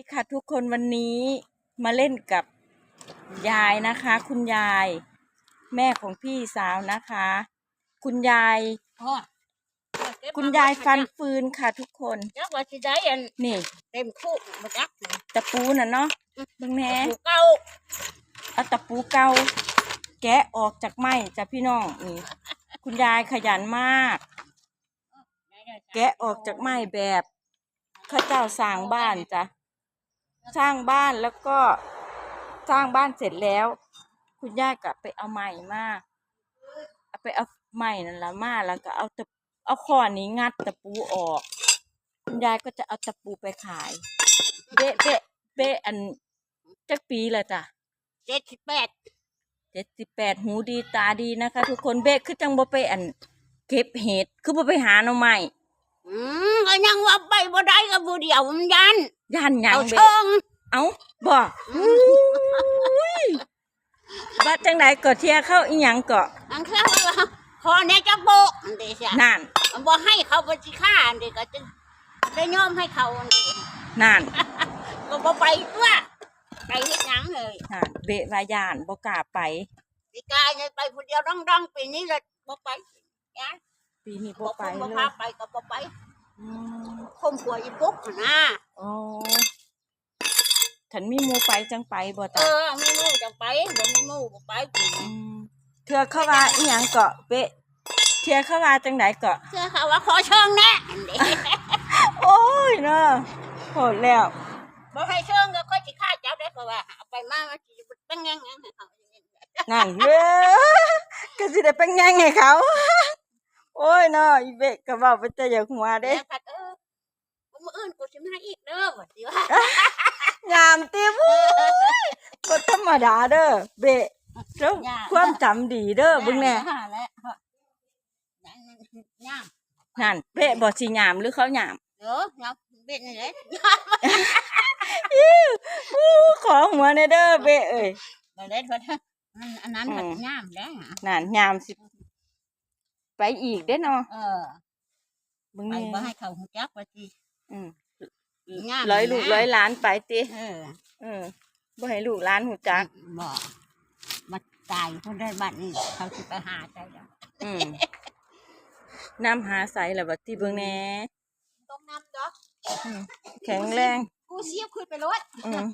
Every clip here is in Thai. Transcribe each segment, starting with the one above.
ดีค่ะทุกคนวันนี้มาเล่นกับยายนะคะ คุณยาย แม่ของพี่สาวนะคะ คุณยาย พ่อคุณยายฟันฟืนค่ะทุกคน จักว่าสิได้อันนี่ เต็มคู่มาจักเลยตะปูน่ะเนาะเบิ่งแหน่ผู้เก่าเอาตะปูเก่าแกะออกจากไม้จ้ะพี่น้องนี่ คุณยายขยันมาก แกะออกจากไม้แบบเข้าเจ้าสร้างบ้านจ้ะ สร้างบ้านแล้วก็สร้างบ้านเสร็จแล้ว คุณย่าก็ไปเอาไม้มาเอาไปเอาไม้นั่นละมาแล้วก็เอาตะเอาข้อนี้งัดตะปูออก คุณยายก็จะเอาตะปูไปขายเบะเบะเบะอันจักปีละจ้ะเจ็ดสิบแปดเจ็ดสิบแปดหูดีตาดีนะคะ ทุกคนเบะคือจังบ่ไปอัน เก็บเห็ดคือบ่ไปหาหน่อไม้อืมก็ยังว่าไปบ่ได้กับผู้เดียวมันยัน ย่านหยังเอาเบะเชิงเอ้าบ่อุ้ยว่าจังไดก็เที่ยเข้าอีหยังก็อังเครื่องว่าพอเนี่ยจะโบกอันเดียะนั่นมันบ่ให้เขาไปสิฆ่าอันเดียก็จะได้ยอมให้เขาอันเดียนั่นก็บ่ไปตัวไปเฮ็ดหยังเลยนั่นเบะว่าย่านบ่กล้าไป สิกายเนี่ยไปผู้เดียวดังๆปีนี้เลยบ่ไปยะปีนี้บ่บ่ไปบ่เลพายไปก็บ่ไปอืม คมขัวอีปุ๊กหั่นนะ อ๋อฉันมีหมู่ไปจังไปบ่เอจ้ะอไม่มู่จะไปบ่ไม่มู่บ่ไปมเทื่อเข้าว่าอีหยังก็เบะเทื่อเข้าว่าจังไดก็เสื้อเขาว่าขอเชิงแน่อันเด้โอ้ยเนาะโหดแล้ว บ่ให้เชิงก็ค่อยสิฆ่าเจ้าได้เพราะว่าเอาไปมามันสิเป็นแง่งๆให้เขานั่นเด้อก็สิได้เป็นไงไงเขา โอ้ยเนาะอีเบะก็เว้าไปแต่อยากหัวเด้ แล้วพัดเออ มืออื่นกูสิมาอีกเด้อว่าสิว่ายามเติวู้ยบ่ธรรมดาเด้อเบะแล้วความจำดีเด้อเบิ่งแน่หาแล้วนั่นย่างนั่นเบะบ่สิยามหรือเขายามเด้อยามเบ็ดนี่แหละอู้ขอหัวแน่เด้อเบะเอ้ยบ่ได้ว่ามันอันนั้นมันยามแล้วนั่นยามสิไปอีกเด้เนาะเออเบิ่งไปบ่ให้เขาฮู้จักว่าสิ อืมย่ามร้อยลูกร้อยล้านไปติเออเออบ่ให้ลูกหลานหูจักบ่มาตายคนได้บัดนี้เขาสิไปหาใจแล้วอืมน้ำหาใสแล้วบัดที่เบิ่งแหน่ต้มน้ำเด้ออืมแข็งแรง กูเสียบขึ้นไปรถอืม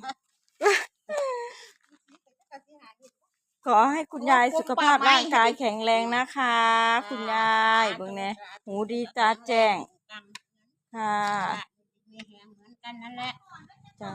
ขอให้คุณยายสุขภาพร่างกายแข็งแรงนะคะ คุณยายเบิ่งแหน่หูดีตาแจ้ง ค่ะ มีแหงเหมือนกันนั่นแหละ จ้า